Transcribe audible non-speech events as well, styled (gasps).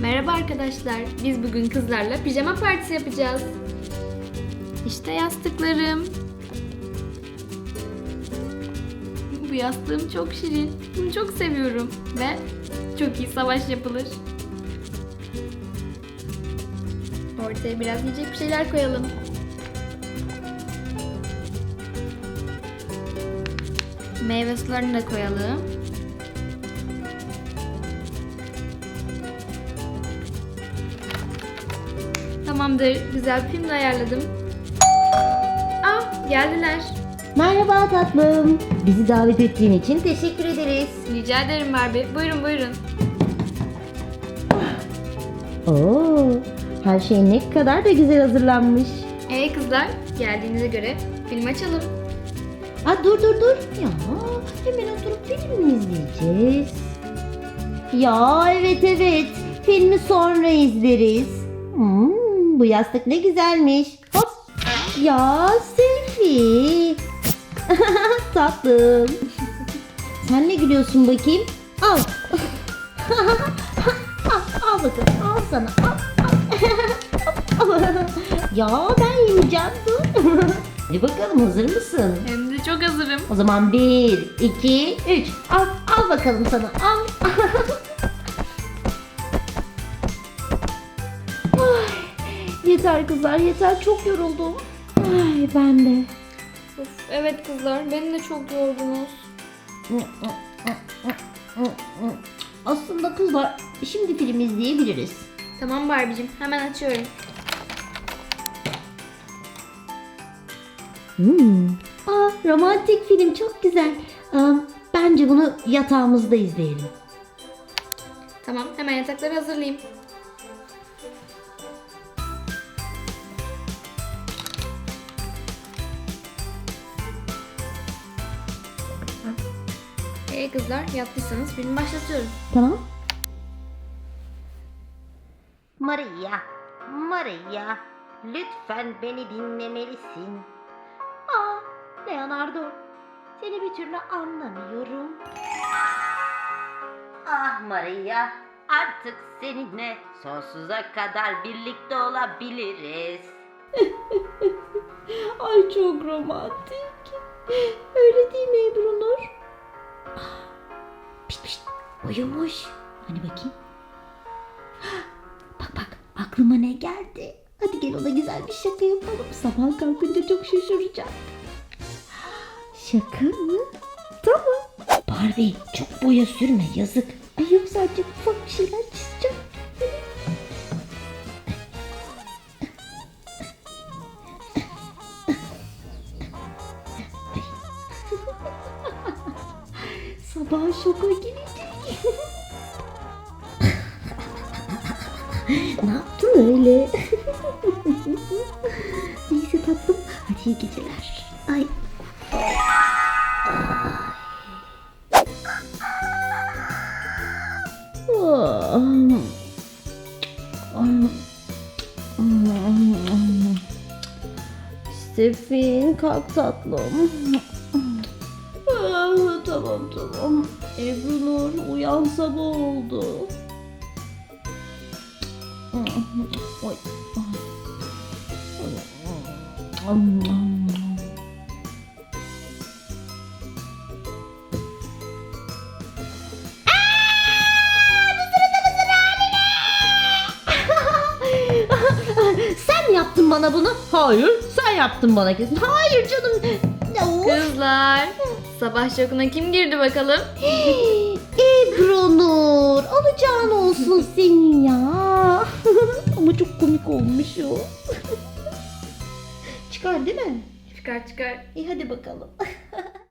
Merhaba arkadaşlar. Biz bugün kızlarla pijama partisi yapacağız. İşte yastıklarım. Bu yastığım çok şirin. Bunu çok seviyorum ve çok iyi savaş yapılır. Ortaya biraz yiyecek bir şeyler koyalım. Meyve sularını da koyalım. Tamamdır. Güzel film de ayarladım. Ah geldiler. Merhaba tatlım. Bizi davet ettiğin için teşekkür ederiz. Rica ederim Barbie. Buyurun buyurun. Oo, her şey ne kadar da güzel hazırlanmış. Ee kızlar geldiğinize göre film açalım. Aa, dur dur dur. Ya hemen oturup film mi izleyeceğiz? Ya evet evet. Filmi sonra izleriz. Hmm, bu yastık ne güzelmiş. Hop. Ya selfie. (laughs) Tatlım. Sen ne gülüyorsun bakayım? Al. (laughs) al, al bakalım. Al sana. Al, al. (laughs) ya ben yemeyeceğim dur. Hadi bakalım hazır mısın? Hem de çok hazırım. O zaman bir, iki, üç. Al, al bakalım sana. Al. Yeter kızlar yeter çok yoruldum. Ay ben de. Of, evet kızlar beni de çok yordunuz. Aslında kızlar şimdi film izleyebiliriz. Tamam Barbie'cim hemen açıyorum. Hmm. Aa, romantik film çok güzel. Aa, bence bunu yatağımızda izleyelim. Tamam hemen yatakları hazırlayayım. Ee kızlar yattıysanız filmi başlatıyorum. Tamam. Maria, Maria, lütfen beni dinlemelisin. Aa, Leonardo, seni bir türlü anlamıyorum. Ah Maria, artık seninle sonsuza kadar birlikte olabiliriz. (laughs) Ay çok romantik. Öyle değil mi Ebru Nur? Uyumuş. Hani bakayım. Bak bak aklıma ne geldi. Hadi gel ona güzel bir şaka yapalım. Sabah kalkınca çok şaşıracak. Şaka mı? Tamam. Barbie çok boya sürme yazık. Ay yok sadece ufak bir şeyler çizeceğim. (laughs) Sabah şoka girecek. Ne yaptın öyle? Neyse tatlım. Hadi iyi geceler. Ay. Stefin kalk tatlım. Tamam tamam. Ebru Nur uyan sabah oldu. Oy. Sen mi yaptın bana bunu? Hayır, sen yaptın bana kesin. Hayır canım. Kızlar sabah şokuna kim girdi bakalım? (gasps) Ebru Nur, alacağın olsun senin ya. (laughs) Ama çok komik olmuş o. (laughs) Çıkar değil mi? Çıkar çıkar. İyi hadi bakalım.